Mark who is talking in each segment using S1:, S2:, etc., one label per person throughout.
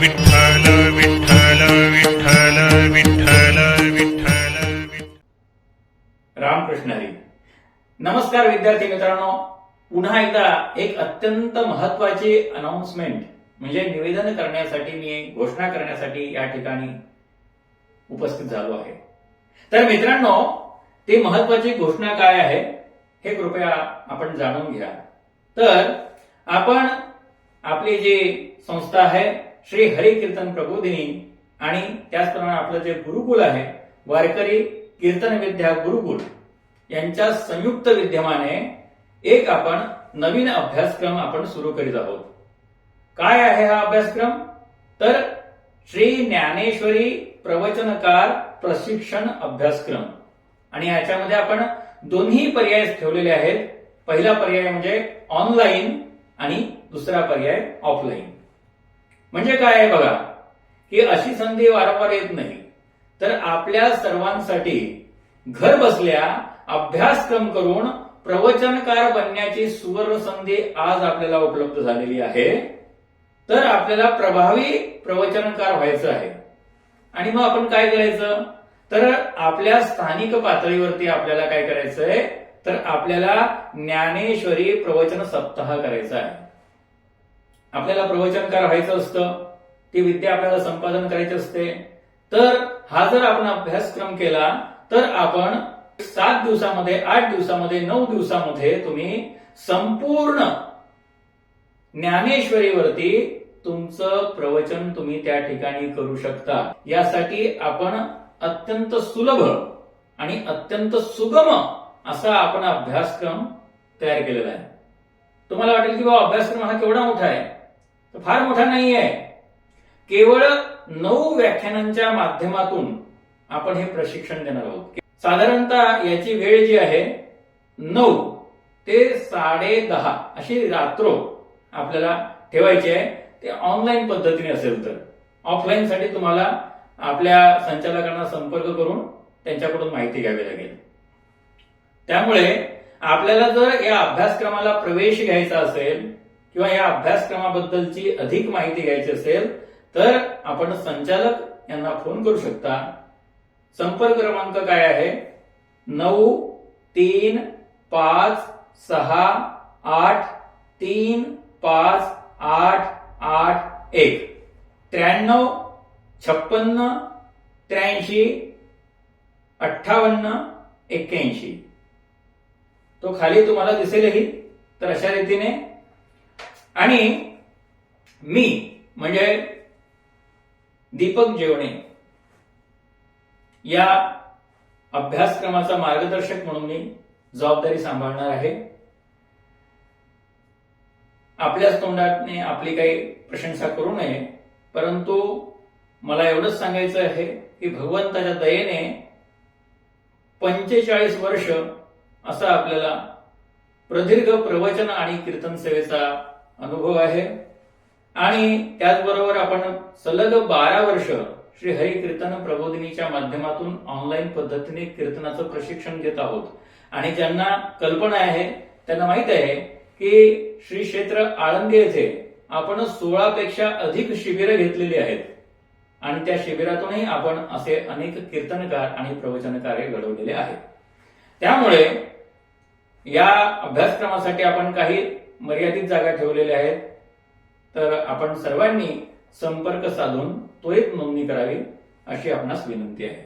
S1: विठ्ठल विठ्ठल विठ्ठल विठ्ठल विठ्ठल
S2: रामकृष्ण हरी. नमस्कार विद्यार्थी मित्रांनो. पुन्हा एकदा एक अत्यंत महत्वाची अनाउन्समेंट म्हणजे निवेदन करण्यासाठी मी घोषणा करण्यासाठी या ठिकाणी उपस्थित झालो आहे. तर मित्रांनो ती महत्वाची घोषणा काय आहे हे कृपया आपण जाणून घ्या. तर आपण आपली जी संस्था आहे श्री हरी कीर्तन प्रबोधिनी आणि त्याचप्रमाणे आपलं जे गुरुकुल आहे वारकरी कीर्तन विद्या गुरुकुल यांच्या संयुक्त विद्यमाने एक आपण नवीन अभ्यासक्रम आपण सुरू करीत आहोत. काय आहे हा अभ्यासक्रम? तर श्री ज्ञानेश्वरी प्रवचनकार प्रशिक्षण अभ्यासक्रम. आणि याच्यामध्ये आपण दोन्ही पर्याय ठेवलेले आहेत. पहिला पर्याय म्हणजे ऑनलाईन आणि दुसरा पर्याय ऑफलाईन म्हणजे काय आहे बघा? की अशी संधी वारंवार येत नाही. तर आपल्या सर्वांसाठी घर बसल्या अभ्यासक्रम करून प्रवचनकार बनण्याची सुवर्ण संधी आज आपल्याला उपलब्ध झालेली आहे. तर आपल्याला प्रभावी प्रवचनकार व्हायचं आहे. आणि मग आपण काय करायचं? तर आपल्या स्थानिक पातळीवरती आपल्याला काय करायचंय? तर आपल्याला ज्ञानेश्वरी प्रवचन सप्ताह करायचा आहे. आपल्याला प्रवचनकार व्हायचं असतं. ती विद्या आपल्याला संपादन करायची असते. तर हा जर आपण अभ्यासक्रम केला तर आपण सात दिवसामध्ये आठ दिवसामध्ये नऊ दिवसामध्ये तुम्ही संपूर्ण ज्ञानेश्वरीवरती तुमचं प्रवचन तुम्ही त्या ठिकाणी करू शकता. यासाठी आपण अत्यंत सुलभ आणि अत्यंत सुगम असा आपण अभ्यासक्रम तयार केलेला आहे. तुम्हाला वाटेल की बाबा अभ्यासक्रम हा केवढा मोठा आहे? फार मोठा नाही आहे केवळ नऊ व्याख्यानांच्या माध्यमातून आपण हे प्रशिक्षण देणार आहोत. साधारणतः याची वेळ जी आहे नऊ ते साडे दहा अशी रात्र आपल्याला ठेवायची आहे. ते ऑनलाईन पद्धतीने असेल तर. ऑफलाईन साठी तुम्हाला आपल्या संचालकांना संपर्क करून त्यांच्याकडून माहिती घ्यावी लागेल. त्यामुळे आपल्याला जर या अभ्यासक्रमाला प्रवेश घ्यायचा असेल किंवा या अभ्यासक्रमाबद्दलची अधिक माहिती घ्यायची असेल तर आपण संचालक यांना फोन करू शकता. संपर्क क्रमांक काय आहे? नऊ तीन पाच सहा आठ तीन पाच आठ आठ एक. त्र्याण्णव छप्पन्न त्र्याऐंशी अठ्ठावन्न एक्क्याऐंशी. तो खाली तुम्हाला दिसेलही तर अशा रीतीने आणि मी म्हणजे दीपक जेवणे या अभ्यासक्रमाचा मार्गदर्शक म्हणून मी जबाबदारी सांभाळणार आहे. आपल्याच तोंडाने आपली काही प्रशंसा करू नये परंतु मला एवढंच सांगायचं आहे की भगवंताच्या दयेने पंचेचाळीस वर्ष असा आपल्याला प्रदीर्घ प्रवचन आणि कीर्तन सेवेचा अनुभव आहे. आणि त्याचबरोबर आपण सलग बारा वर्ष श्री हरी कीर्तन प्रबोधिनीच्या माध्यमातून ऑनलाईन पद्धतीने कीर्तनाचं प्रशिक्षण घेत आहोत. आणि ज्यांना कल्पना आहे त्यांना माहीत आहे की श्री क्षेत्र आळंदी येथे आपण सोळा पेक्षा अधिक शिबिरं घेतलेली आहेत. आणि त्या शिबिरातूनही आपण असे अनेक कीर्तनकार आणि प्रवचनकार्य घडवलेले आहेत. त्यामुळे या अभ्यासक्रमासाठी आपण काही मर्यादित जागा ठेवलेल्या आहेत. तर आपण सर्वांनी संपर्क साधून तो एक नोंदणी करावी अशी आपणास विनंती आहे.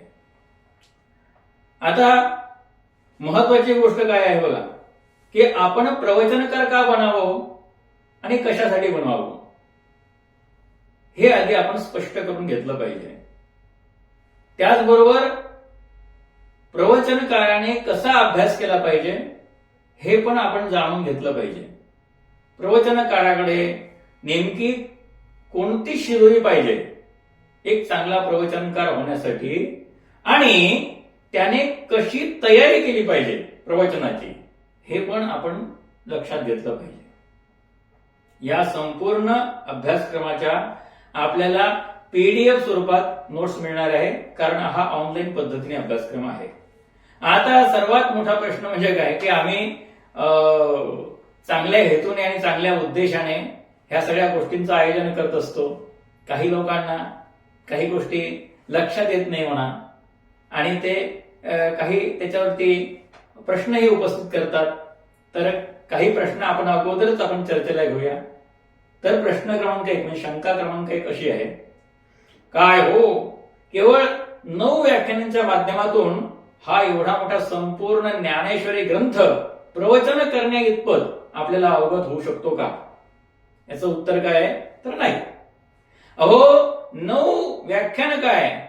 S2: आता महत्वाची गोष्ट काय आहे बघा की आपण प्रवचनकार का बनावं आणि कशासाठी बनवावं? हे आधी आपण स्पष्ट करून घेतलं पाहिजे. त्याचबरोबर प्रवचनकाराने कसा अभ्यास केला पाहिजे हे पण आपण जाणून घेतलं पाहिजे. प्रवचनकाराकडे नेमकी कोणती शिदोरी पाहिजे? एक चांगला प्रवचनकार होण्यासाठी आणि त्याने कशी तयारी केली पाहिजे प्रवचनाची हे पण आपण लक्षात घेतलं पाहिजे. या संपूर्ण अभ्यासक्रमाच्या आपल्याला पीडीएफ स्वरूपात नोट्स मिळणार आहे कारण हा ऑनलाईन पद्धतीने अभ्यासक्रम आहे. आता सर्वात मोठा प्रश्न म्हणजे काय की आम्ही अं, चांगल्या हेतूने आणि चांगल्या उद्देशाने ह्या सगळ्या गोष्टींचं आयोजन करत असतो. काही लोकांना काही गोष्टी लक्षात येत नाही म्हणा. आणि ते काही त्याच्यावरती प्रश्नही उपस्थित करतात. तर काही प्रश्न आपण अगोदरच आपण चर्चेला घेऊया. तर प्रश्न क्रमांक एक म्हणजे शंका क्रमांक एक अशी आहे. काय हो? केवळ नऊ व्याख्यानांच्या माध्यमातून हा एवढा मोठा संपूर्ण ज्ञानेश्वरी ग्रंथ प्रवचन करण्या इतपत आपल्याला अवगत होऊ शकतो का? याचं उत्तर काय आहे? तर नाही. अहो नऊ व्याख्यान काय?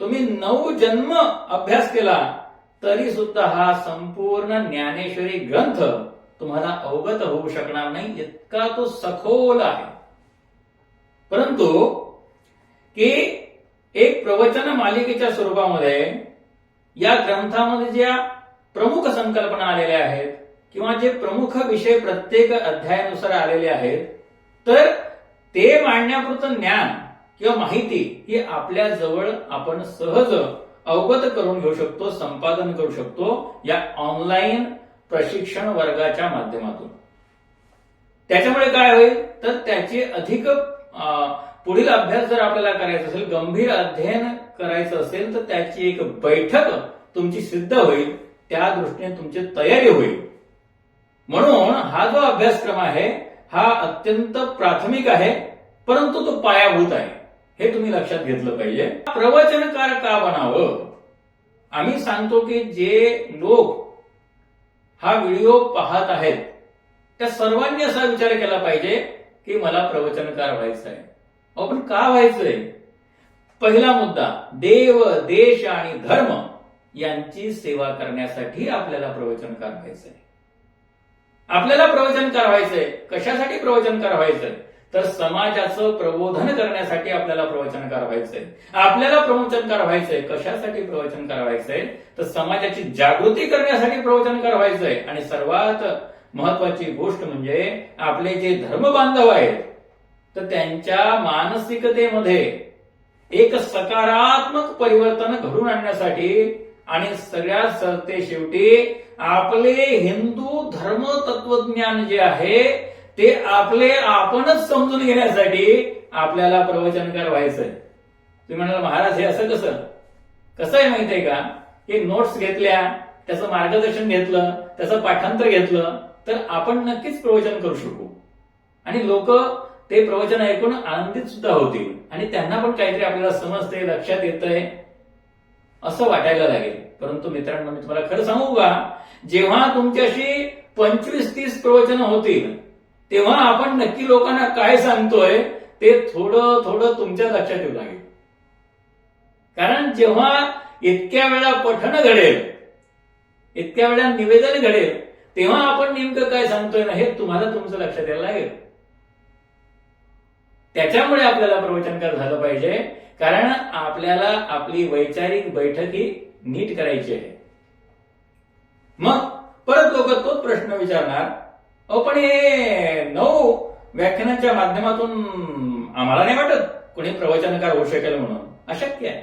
S2: तुम्ही नऊ जन्म अभ्यास केला तरी सुद्धा हा संपूर्ण ज्ञानेश्वरी ग्रंथ तुम्हाला अवगत होऊ शकणार नाही इतका तो सखोल आहे. परंतु की एक प्रवचन मालिकेच्या स्वरूपामध्ये या ग्रंथामध्ये ज्या प्रमुख संकल्पना आलेल्या आहेत किंवा जे प्रमुख विषय प्रत्येक अध्यायानुसार आलेले आहेत तर ते मांडण्यापुरतं ज्ञान किंवा माहिती ही आपल्या जवळ आपण सहज अवगत करून घेऊ शकतो संपादन करू शकतो या ऑनलाईन प्रशिक्षण वर्गाच्या माध्यमातून. त्याच्यामुळे काय होईल? तर त्याची अधिक पुढील अभ्यास जर आपल्याला करायचा असेल गंभीर अध्ययन करायचं असेल तर त्याची एक बैठक तुमची सिद्ध होईल. त्या दृष्टीने तुमची तयारी होईल. म्हणून हा जो अभ्यासक्रम आहे हा अत्यंत प्राथमिक आहे परंतु तो पायाभूत आहे. हे तुम्ही लक्षात घेतलं पाहिजे. प्रवचनकार का बनावं. आम्ही सांगतो की जे लोक हा व्हिडिओ पाहत आहेत त्या सर्वांनी असा विचार केला पाहिजे की मला प्रवचनकार व्हायचं आहे आपण का व्हायचंय? पहिला मुद्दा देव देश आणि धर्म यांची सेवा करण्यासाठी आपल्याला प्रवचनकार व्हायचंय. आपल्याला प्रवचनकार व्हायचंय कशासाठी प्रवचनकार व्हायचंय तर समाजाचं प्रबोधन करण्यासाठी आपल्याला प्रवचनकार व्हायचंय आपल्याला प्रवचनकार व्हायचंय कशासाठी प्रवचन व्हायचंय तर समाजाची जागृती करण्यासाठी प्रवचनकार व्हायचंय आणि सर्वात महत्वाची गोष्ट म्हणजे आपले जे धर्म बांधव आहेत तर त्यांच्या मानसिकतेमध्ये एक सकारात्मक परिवर्तन घडून आणण्यासाठी आणि सगळ्यात सरते शेवटी आपले हिंदू धर्म तत्वज्ञान जे आहे ते आपले आपणच समजून घेण्यासाठी आपल्याला प्रवचनकार व्हायचंय. तुम्ही म्हणाल महाराज हे असं कसं? कसं आहे माहिती आहे का? हे नोट्स घेतल्या त्याचं मार्गदर्शन घेतलं त्याचं पाठांतर घेतलं तर आपण नक्कीच प्रवचन करू शकू. आणि लोक ते प्रवचन ऐकून आनंदित सुद्धा होतील. आणि त्यांना पण काहीतरी आपल्याला समजते लक्षात येतंय. असं वाटायला लागेल. परंतु मित्रांनो मी तुम्हाला खरं सांगू का? जेव्हा तुमच्याशी पंचवीस तीस प्रवचन होतील तेव्हा आपण नक्की लोकांना काय सांगतोय ते थोडं थोडं तुमच्या लक्षात येऊ लागेल. कारण जेव्हा इतक्या वेळा पठण घडेल इतक्या वेळा निवेदन घडेल तेव्हा आपण नेमकं काय सांगतोय ना हे तुम्हाला तुमचं लक्षात यायला लागेल. त्याच्यामुळे आपल्याला प्रवचनकार झालं पाहिजे. कारण आपल्याला आपली वैचारिक बैठक ही नीट करायची आहे. मग परत लोक तोच प्रश्न विचारणार अहो पण हे नऊ व्याख्यानाच्या माध्यमातून आम्हाला नाही वाटत कोणी प्रवचनकार होऊ शकेल म्हणून. अशक्य आहे.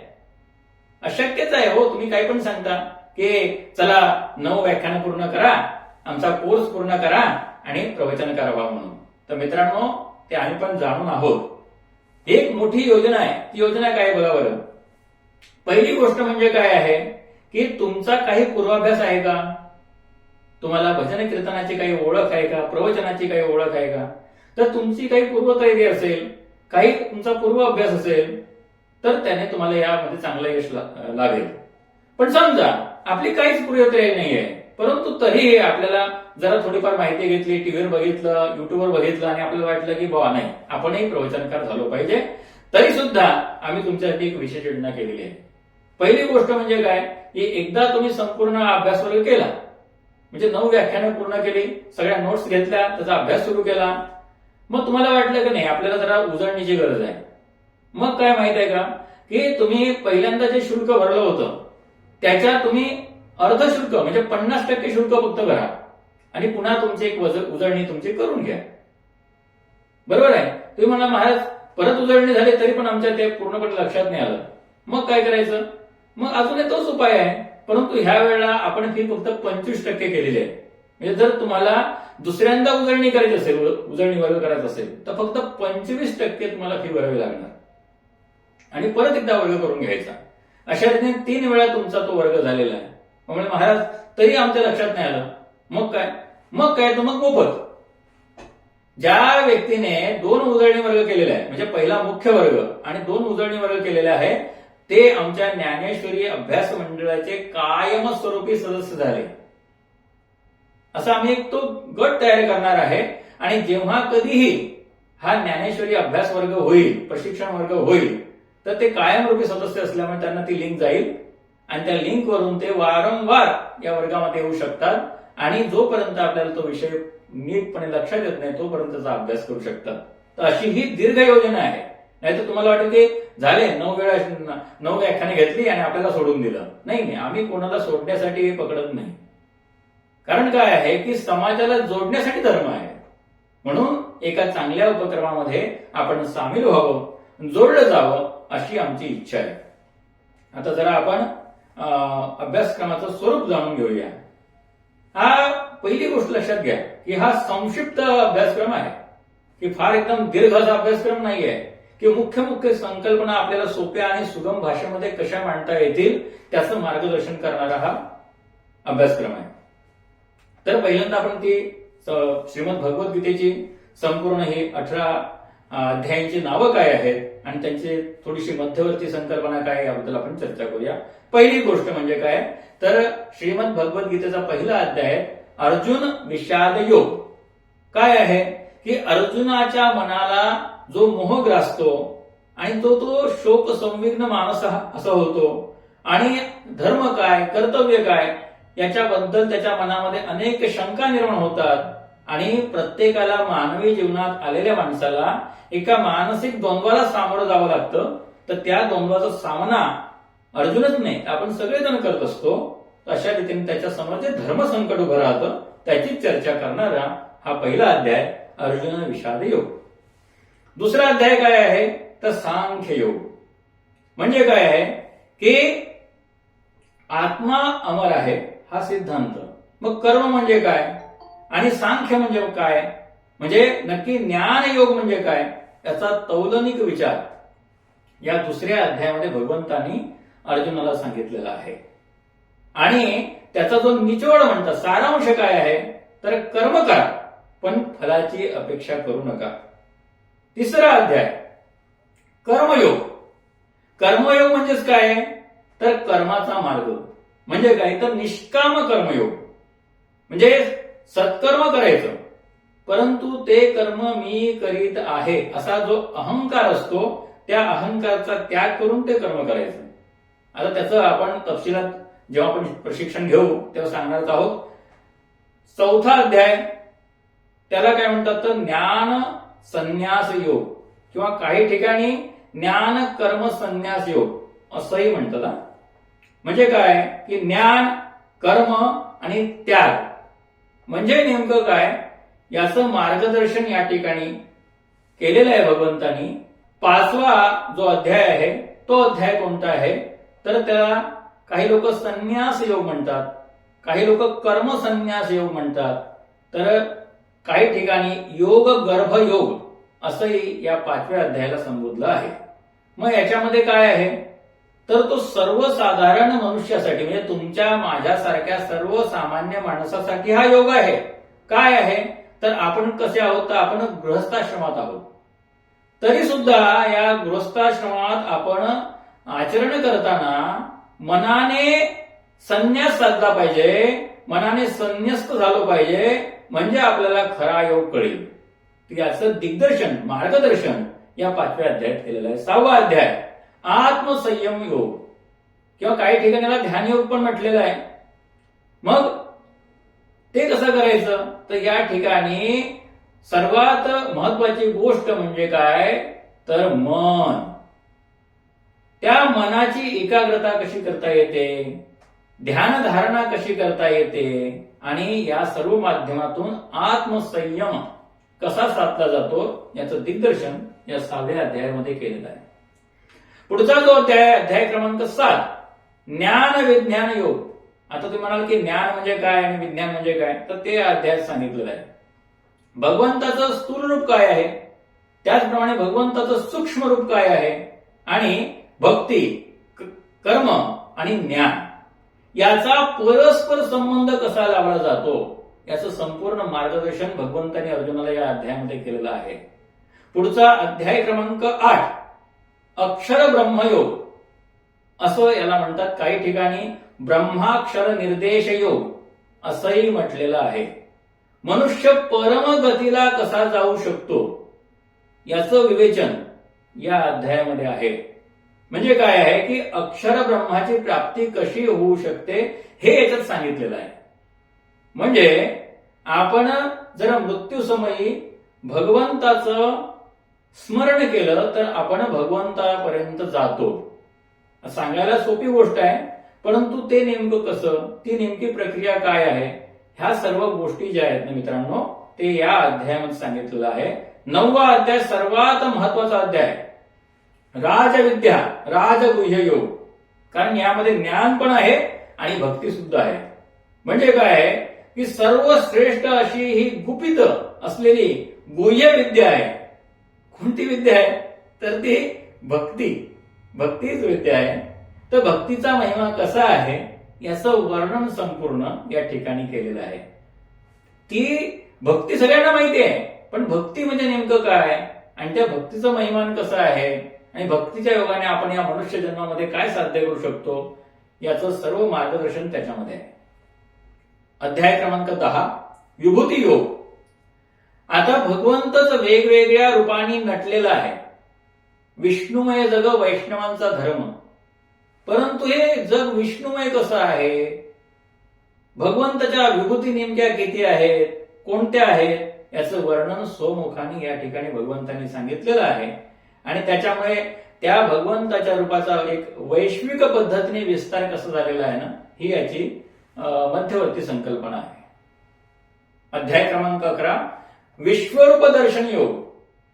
S2: अशक्यच आहे हो तुम्ही काही पण सांगता की चला नऊ व्याख्यान पूर्ण करा आमचा कोर्स पूर्ण करा आणि प्रवचनकार व्हा म्हणून. तर मित्रांनो ते आम्ही पण जाणून आहोत. एक मोठी योजना आहे. ती योजना काय बघा बरं? पहिली गोष्ट म्हणजे काय आहे? की तुमचा काही पूर्वाभ्यास आहे का? तुम्हाला भजन कीर्तनाची काही ओळख आहे का? प्रवचनाची काही ओळख आहे का? तर तुमची काही पूर्वतयारी असेल काही तुमचा पूर्व अभ्यास असेल तर त्याने तुम्हाला यामध्ये चांगलं यश ला- लाभेल. पण समजा आपली काहीच पूर्वतयारी नाही आहे परंतु तरी आपल्याला जरा थोडीफार माहिती घेतली टीव्हीवर बघितलं युट्यूबवर बघितलं आणि आपल्याला वाटलं की बाबा नाही आपणही प्रवचनकार झालो पाहिजे. तरी सुद्धा आम्ही तुमच्यासाठी एक विशेष योजना केलेली आहे. पहिली गोष्ट म्हणजे काय? की एकदा तुम्ही संपूर्ण अभ्यास वर्ग केला म्हणजे नऊ व्याख्यानं पूर्ण केली सगळ्या नोट्स घेतल्या त्याचा अभ्यास सुरू केला मग तुम्हाला वाटलं की नाही आपल्याला जरा उजळणीची गरज आहे. मग काय माहीत आहे का? की तुम्ही पहिल्यांदा जे शुल्क भरलं होतं त्याच्या तुम्ही अर्ध शुल्क म्हणजे पन्नास टक्के शुल्क फक्त भरा आणि पुन्हा तुमची एक वज उजळणी तुमची करून घ्या. बरोबर आहे? तुम्ही म्हणा महाराज परत उजळणी झाली तरी पण आमच्या ते पूर्णपणे लक्षात नाही आलं. मग काय करायचं? मग अजून एक तोच उपाय आहे. परंतु ह्या वेळेला आपण फी फक्त पंचवीस टक्के केलेली आहे. म्हणजे जर तुम्हाला दुसऱ्यांदा उजळणी करायची असेल उजळणी वर्ग करायचं असेल तर फक्त पंचवीस टक्के तुम्हाला फी भरावी लागणार. आणि परत एकदा वर्ग करून घ्यायचा. अशा रीतीने तीन वेळा तुमचा तो वर्ग झालेला आहे. म्हणजे महाराज तरी आमच्या लक्षात नाही आलं. मग काय? मग काय तर मग मोफत. ज्या व्यक्तीने दोन उजळणी वर्ग केलेले आहे म्हणजे पहिला मुख्य वर्ग आणि दोन उजळणी वर्ग केलेले आहे ते आमच्या ज्ञानेश्वरी अभ्यास मंडळाचे कायमस्वरूपी सदस्य झाले. असा आम्ही एक तो गट तयार करणार आहे आणि जेव्हा कधीही हा ज्ञानेश्वरी अभ्यास वर्ग होईल प्रशिक्षण वर्ग होईल तर ते कायमरूपी सदस्य असल्यामुळे त्यांना ती लिंक जाईल. आणि त्या लिंक वरून ते वारंवार या वर्गामध्ये येऊ शकतात आणि जोपर्यंत आपल्याला तो विषय नीटपणे लक्षात येत नाही तोपर्यंतचा अभ्यास करू शकतात. तर अशी ही दीर्घ योजना आहे. नाही तर तुम्हाला वाटेल की झाले नऊ वेळा नऊ व्याख्याने घेतली आणि आपल्याला सोडून दिलं. नाही नाही आम्ही कोणाला सोडण्यासाठी हे पकडत नाही. कारण काय आहे की समाजाला जोडण्यासाठी धर्म आहे. म्हणून एका चांगल्या उपक्रमामध्ये आपण सामील व्हावं जोडलं जावं अशी आमची इच्छा आहे. आता जरा आपण अभ्यासक्रमाचं स्वरूप जाणून घेऊया. हा पहिली गोष्ट लक्षात घ्या की हा संक्षिप्त अभ्यासक्रम आहे की फार एकदम दीर्घ असा अभ्यासक्रम नाही आहे की मुख्य मुख्य संकल्पना आपल्याला सोप्या आणि सुगम भाषेमध्ये कशा मांडता येतील त्याचं मार्गदर्शन करणारा हा अभ्यासक्रम आहे. तर पहिल्यांदा आपण ती श्रीमद भगवद्गीतेची संपूर्ण ही अठरा अध्यायांची नावं काय आहेत आणि त्यांची थोडीशी मध्यवर्ती संकल्पना काय याबद्दल आपण चर्चा करूया. पहिली गोष्ट म्हणजे काय? तर श्रीमद भगवद्गीतेचा पहिला अध्याय अर्जुन विषाद योग. काय आहे? की अर्जुनाच्या मनाला जो मोह ग्रासतो आणि तो तो शोक संविग्न मानस असा होतो. आणि धर्म काय कर्तव्य काय याच्याबद्दल त्याच्या मनामध्ये अनेक शंका निर्माण होतात. आणि प्रत्येकाला मानवी जीवनात आलेल्या माणसाला एका मानसिक द्वंद्वाला सामोरं जावं लागतं. तर त्या द्वंद्वाचा सामना अर्जुनच नाही आपण सगळेजण करत असतो. अशा रीतीने त्याच्यासमोर जे धर्मसंकट उभं राहतं त्याचीच चर्चा करणारा हा पहिला अध्याय अर्जुन विषाद योग. दुसरा अध्याय काय आहे? तर सांख्य योग. म्हणजे काय आहे? की आत्मा अमर आहे हा सिद्धांत. मग कर्म म्हणजे काय? आणि सांख्य म्हणजे काय? म्हणजे नक्की ज्ञान योग म्हणजे काय? याचा तौलनिक विचार. या दुसऱ्या अध्यायामध्ये भगवंतानी अर्जुनाला सांगितलेला आहे. आणि त्याचा जो निचोड म्हणतात सारांश काय आहे? तर कर्म करा पण फलाची अपेक्षा करू नका. तिसरा अध्याय. कर्मयोग. कर्मयोग म्हणजेच काय? तर कर्माचा मार्ग. म्हणजे काय? तर निष्काम कर्मयोग. म्हणजे सत्कर्म करायचं. परंतु ते कर्म मी करीत आहे असा जो अहंकार असतो त्या अहंकारचा त्याग करून ते कर्म करायचं. आता त्याचं आपण तपशिलात जेव्हा आपण प्रशिक्षण घेऊ तेव्हा सांगणार आहोत चौथा अध्याय त्याला काय म्हणतात तर ज्ञान संन्यास योग किंवा काही ठिकाणी ज्ञान कर्म संन्यास योग असंही म्हणतात. म्हणजे काय? की ज्ञान कर्म आणि त्याग. म्हणजे नेमकं काय? याचं मार्गदर्शन या ठिकाणी केलेलं आहे भगवंतानी. पाचवा जो अध्याय आहे तो अध्याय कोणता आहे? तर त्याला काही लोक संन्यास योग म्हणतात. काही लोक कर्म संन्यास योग म्हणतात. तर काही ठिकाणी योग गर्भ योग असंही या पाचव्या अध्यायाला संबोधलं आहे. मग याच्यामध्ये काय आहे? तर तो सर्वसाधारण मनुष्यासाठी म्हणजे तुमच्या माझ्यासारख्या सर्वसामान्य माणसासाठी हा योग आहे. काय आहे? तर आपण कसे आहोत? तर आपण गृहस्थाश्रमात आहोत. तरी सुद्धा या गृहस्थाश्रमात आपण आचरण करताना मनाने संन्यास साधला पाहिजे. मनाने संन्यस्त झालो पाहिजे. म्हणजे आपल्याला खरा योग कळेल. याचं दिग्दर्शन मार्गदर्शन या पाचव्या अध्यायात केलेलं आहे. सहावा अध्याय. आत्मसंयम योग हो. किंवा काही ठिकाणी ध्यान योग पण म्हटलेलं आहे. मग ते कसं करायचं? तर या ठिकाणी सर्वात महत्वाची गोष्ट म्हणजे काय? तर मन. त्या मनाची एकाग्रता कशी करता येते? ध्यान धारणा कशी करता येते? आणि या सर्व माध्यमातून आत्मसंयम कसा साधला जातो? याचं दिग्दर्शन या सहाव्या अध्यायामध्ये केलेलं आहे. पुढचा जो अध्याय अध्याय क्रमांक सात ज्ञान विज्ञान योग. आता तुम्ही म्हणाल की ज्ञान म्हणजे काय आणि विज्ञान म्हणजे काय? तर ते अध्यायात सांगितलेलं आहे. भगवंताचं स्थूल रूप काय आहे? त्याचप्रमाणे भगवंताचं सूक्ष्म रूप काय आहे? आणि भक्ती कर्म आणि ज्ञान. याचा परस्पर संबंध कसा लावला जातो? याचं संपूर्ण मार्गदर्शन भगवंतांनी अर्जुनाला या अध्यायामध्ये केलेलं आहे. पुढचा अध्याय क्रमांक आठ अक्षर ब्रह्मयोग असं याला म्हणतात काही ठिकाणी ब्रह्माक्षर निर्देश योग असंही म्हटलेलं आहे. मनुष्य परमगतीला कसा जाऊ शकतो? याचं विवेचन या अध्यायामध्ये आहे. म्हणजे काय आहे की अक्षर ब्रह्माची प्राप्ती कशी होऊ शकते हे याच्यात सांगितलेलं आहे. म्हणजे आपण जर मृत्यूसमयी भगवंताचं स्मरण केलं तर आपण भगवंतापर्यंत जातो. सांगायला सोपी गोष्ट आहे परंतु ते नेमकं कसं ती नेमकी प्रक्रिया काय आहे ह्या सर्व गोष्टी ज्या आहेत ना मित्रांनो ते या अध्यायामध्ये सांगितलेलं आहे. नववा अध्याय सर्वात महत्त्वाचा अध्याय. राजविद्या राजगुह्य योग. कारण यामध्ये ज्ञान पण आहे आणि भक्ती सुद्धा आहे. म्हणजे काय आहे की सर्वश्रेष्ठ अशी ही गुपित असलेली गुह्य विद्या आहे. कोणती विद्या आहे तर ती भक्ती. भक्तीच विद्या आहे. तर भक्तीचा महिमा कसा आहे याचं वर्णन संपूर्ण या ठिकाणी केलेलं आहे. ती भक्ती सगळ्यांना माहिती आहे पण भक्ती म्हणजे नेमकं काय आणि त्या भक्तीचं महिमान कसं आहे? आणि भक्तीच्या योगाने आपण या मनुष्य जन्मामध्ये काय साध्य करू शकतो? याचं सर्व मार्गदर्शन त्याच्यामध्ये आहे. अध्याय क्रमांक दहा विभूती योग. आता भगवंतच वेगवेगळ्या रूपाने नटलेला आहे. विष्णुमय जग वैष्णवांचा धर्म. परंतु हे जग विष्णुमय कसं आहे? भगवंताच्या विभूती नेमक्या किती आहेत? कोणत्या आहेत? याचं वर्णन स्वमुखाने या ठिकाणी भगवंतांनी सांगितलेलं आहे. आणि त्याच्यामुळे त्या भगवंताच्या रूपाचा एक वैश्विक पद्धतीने विस्तार कसा झालेला आहे ना ही याची मध्यवर्ती संकल्पना आहे. अध्याय क्रमांक अकरा विश्वरूप दर्शन योग.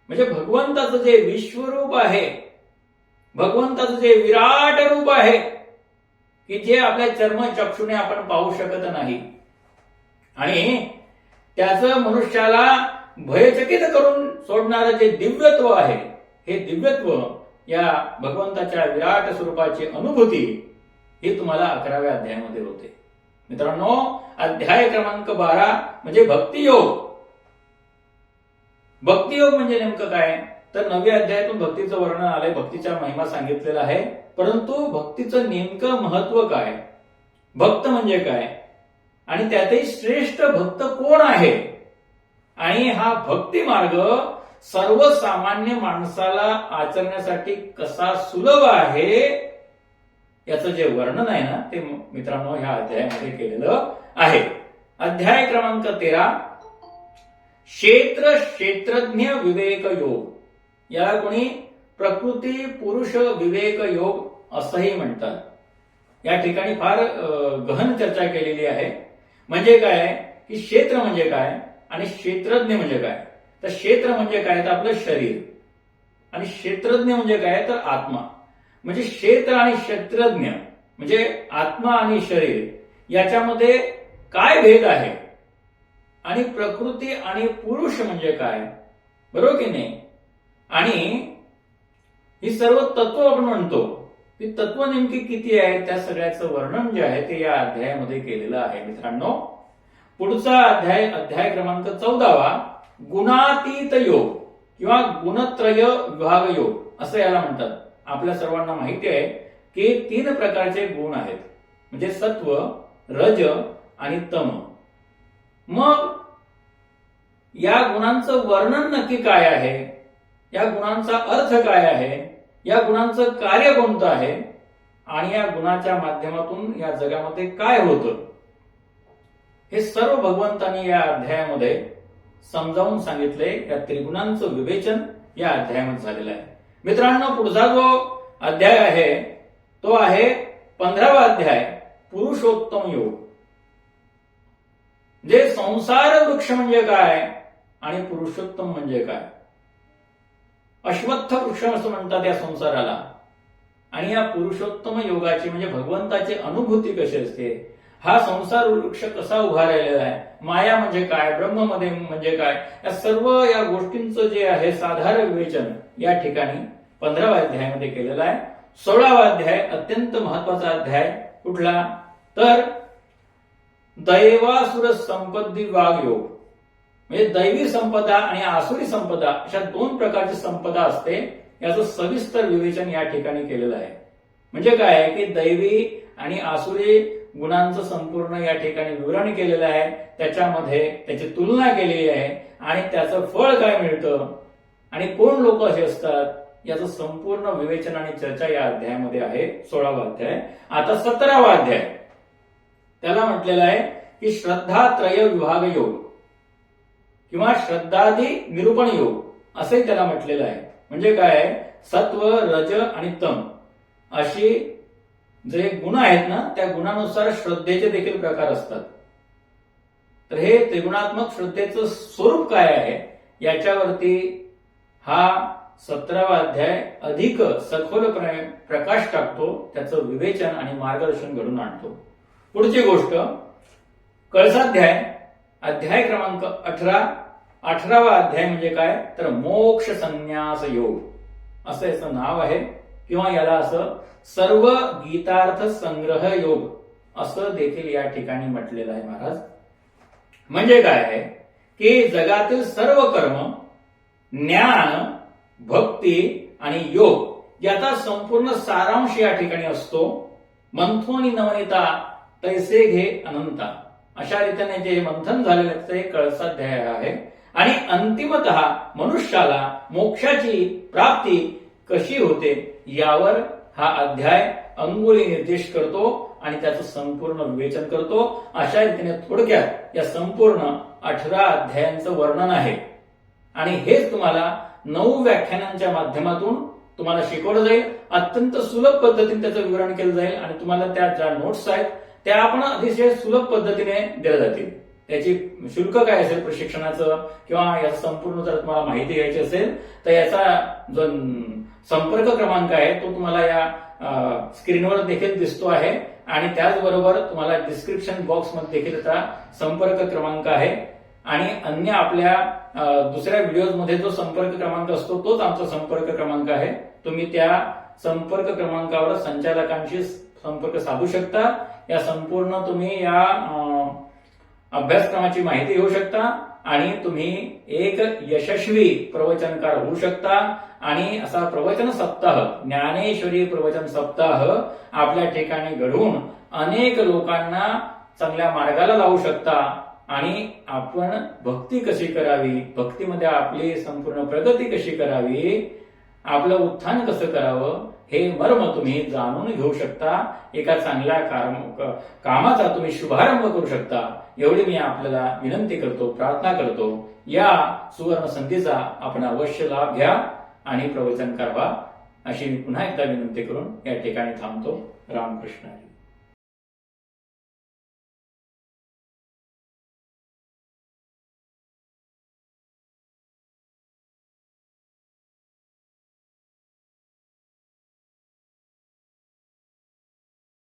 S2: म्हणजे भगवंताचं जे विश्वरूप आहे भगवंताचं जे विराट रूप आहे की जे आपल्या चर्मचक्षुने आपण पाहू शकत नाही. आणि त्याचं मनुष्याला भयचकित करून सोडणारं जे दिव्यत्व आहे हे दिव्यत्व या भगवंताच्या विराट स्वरूपाची अनुभूती ही तुम्हाला अकराव्या अध्यायामध्ये होते. मित्रांनो अध्याय क्रमांक बारा म्हणजे भक्तियोग. भक्तियोग म्हणजे नेमकं काय? तर नव्या अध्यायातून भक्तीचं वर्णन आलंय भक्तीच्या महिमा सांगितलेला आहे. परंतु भक्तीचं नेमकं महत्त्व काय? भक्त म्हणजे काय? आणि त्यातही श्रेष्ठ भक्त कोण आहे? आणि हा भक्ती मार्ग सर्वसामान्य माणसाला आचरण्यासाठी कसा सुलभ आहे याचं जे वर्णन आहे ना ते मित्रांनो ह्या अध्यायामध्ये केलेलं आहे. अध्याय क्रमांक तेरा क्षेत्र क्षेत्रज्ञ विवेक योग. याला कोणी प्रकृती पुरुष विवेक योग असंही म्हणतात. या ठिकाणी फार गहन चर्चा केलेली आहे. म्हणजे काय? की क्षेत्र म्हणजे काय? आणि क्षेत्रज्ञ म्हणजे काय? तर क्षेत्र म्हणजे काय? तर आपलं शरीर. आणि क्षेत्रज्ञ म्हणजे काय? तर आत्मा. म्हणजे क्षेत्र आणि क्षेत्रज्ञ म्हणजे आत्मा आणि शरीर याच्यामध्ये काय भेद आहे? आणि प्रकृती आणि पुरुष म्हणजे काय? बरोबर की नाही? आणि ही सर्व तत्व आपण म्हणतो ती तत्व नेमकी किती आहेत? त्या सगळ्याचं वर्णन जे आहे ते या अध्यायामध्ये केलेलं आहे मित्रांनो. पुढचा अध्याय अध्याय क्रमांक चौदावा गुणातीत योग किंवा गुणत्रय विभाग योग असं याला म्हणतात. आपल्या सर्वांना माहिती आहे की तीन प्रकारचे गुण आहेत. म्हणजे सत्व रज आणि तम. मग या गुणांचं वर्णन नक्की काय आहे? या गुणांचा अर्थ काय आहे? या गुणांचं कार्य कोणतं आहे? आणि या गुणाच्या माध्यमातून या जगामध्ये काय होतं? हे सर्व भगवंतांनी या अध्यायामध्ये समजावून सांगितले. या त्रिगुणांचं विवेचन या अध्यायामध्ये झालेलं आहे. मित्रांनो पुढचा जो अध्याय आहे तो आहे पंधरावा अध्याय पुरुषोत्तम योग. जे संसार वृक्ष म्हणजे काय? आणि पुरुषोत्तम म्हणजे काय? अश्वत्थ वृक्ष असं म्हणतात या संसाराला. आणि या पुरुषोत्तम योगाची म्हणजे भगवंताची अनुभूती कशी असते? हा संसार वृक्ष कसा उभा राहिलेला आहे? माया म्हणजे काय? ब्रह्ममध्ये म्हणजे काय? या सर्व या गोष्टींचं जे आहे साधारण विवेचन या ठिकाणी पंधरावा अध्यायामध्ये केलेला आहे. सोळावा अध्याय अत्यंत महत्त्वाचा अध्याय. कुठला? तर दैवासुर संपत्ती वाघ योग. म्हणजे दैवी संपदा आणि आसुरी संपदा अशा दोन प्रकारची संपदा असते याचं सविस्तर विवेचन या ठिकाणी केलेलं आहे. म्हणजे काय आहे की दैवी आणि आसुरी गुणांचं संपूर्ण या ठिकाणी विवरण केलेलं आहे त्याच्यामध्ये त्याची तुलना केलेली आहे आणि त्याचं फळ काय मिळतं आणि कोण लोक असे असतात याचं संपूर्ण विवेचन आणि चर्चा या अध्यायामध्ये आहे सोळावा अध्याय. आता सतरावा अध्याय. त्याला म्हटलेला आहे की श्रद्धा त्रय विभाग योग किंवा श्रद्धादी निरूपण योग असे त्याला म्हटलेलं आहे. म्हणजे काय? आहे? सत्व रज आणि तम. अशी जे गुण आहेत ना त्या गुणानुसार श्रद्धेचे देखील प्रकार असतात. तर हे त्रिगुणात्मक श्रद्धेचं स्वरूप काय आहे? याच्यावरती हा सतरावा अध्याय अधिक सखोलपणे प्रकाश टाकतो त्याचं विवेचन आणि मार्गदर्शन घडून आणतो. पुढची गोष्ट कळसाध्याय अध्याय क्रमांक अठरा अठरावा अध्याय म्हणजे काय? तर मोक्ष संन्यास योग. असं याचं नाव आहे. किंवा याला असं सर्व गीतार्थ संग्रह योग. असं देखील या ठिकाणी म्हटलेलं आहे महाराज. म्हणजे काय आहे? की जगातील सर्व कर्म ज्ञान भक्ती आणि योग याचा संपूर्ण सारांश या ठिकाणी असतो. मंथोनी नवनिता तैसे घे अनंता. अशा रीतीने जे मंथन झालेलं ते कळसाध्याय आहे. आणि अंतिमत मनुष्याला मोक्षाची प्राप्ती कशी होते यावर हा अध्याय अंगुळी निर्देश करतो आणि त्याचं संपूर्ण विवेचन करतो. अशा रीतीने थोडक्यात या संपूर्ण अठरा अध्यायांचं वर्णन आहे. आणि हेच तुम्हाला नऊ व्याख्यानांच्या माध्यमातून तुम्हाला शिकवलं जाईल. अत्यंत सुलभ पद्धतीने त्याचं विवरण केलं जाईल आणि तुम्हाला त्या ज्या नोट्स आहेत त्या आपण अतिशय सुलभ पद्धतीने दिल्या जातील. त्याची शुल्क काय असेल प्रशिक्षणाचं किंवा याचं संपूर्ण जर तुम्हाला माहिती घ्यायची असेल तर याचा जो संपर्क क्रमांक आहे तो तुम्हाला या स्क्रीनवर देखील दिसतो आहे. आणि त्याचबरोबर तुम्हाला डिस्क्रिप्शन बॉक्समध्ये देखील त्याचा संपर्क क्रमांक आहे. आणि अन्य आपल्या दुसऱ्या व्हिडिओमध्ये जो संपर्क क्रमांक असतो तोच आमचा संपर्क क्रमांक आहे. तुम्ही त्या संपर्क क्रमांकावर संचालकांशी संपर्क साधू शकता. या संपूर्ण तुम्ही या अभ्यासक्रमाची माहिती घेऊ शकता आणि तुम्ही एक यशस्वी प्रवचनकार होऊ शकता. आणि असा प्रवचन सप्ताह ज्ञानेश्वरी प्रवचन सप्ताह आपल्या ठिकाणी घडवून अनेक लोकांना चांगल्या मार्गाला लावू शकता. आणि आपण भक्ती कशी करावी? भक्तीमध्ये आपली संपूर्ण प्रगती कशी करावी? आपलं उत्थान कसं करावं? हे मर्म तुम्ही जाणून घेऊ शकता. एका चांगल्या काम- कामाचा तुम्ही शुभारंभ करू शकता. एवढी मी आपल्याला विनंती करतो प्रार्थना करतो. या सुवर्ण संधीचा आपण अवश्य लाभ घ्या आणि प्रवचन करावा. अशी मी पुन्हा एकदा विनंती करून या ठिकाणी थांबतो. रामकृष्ण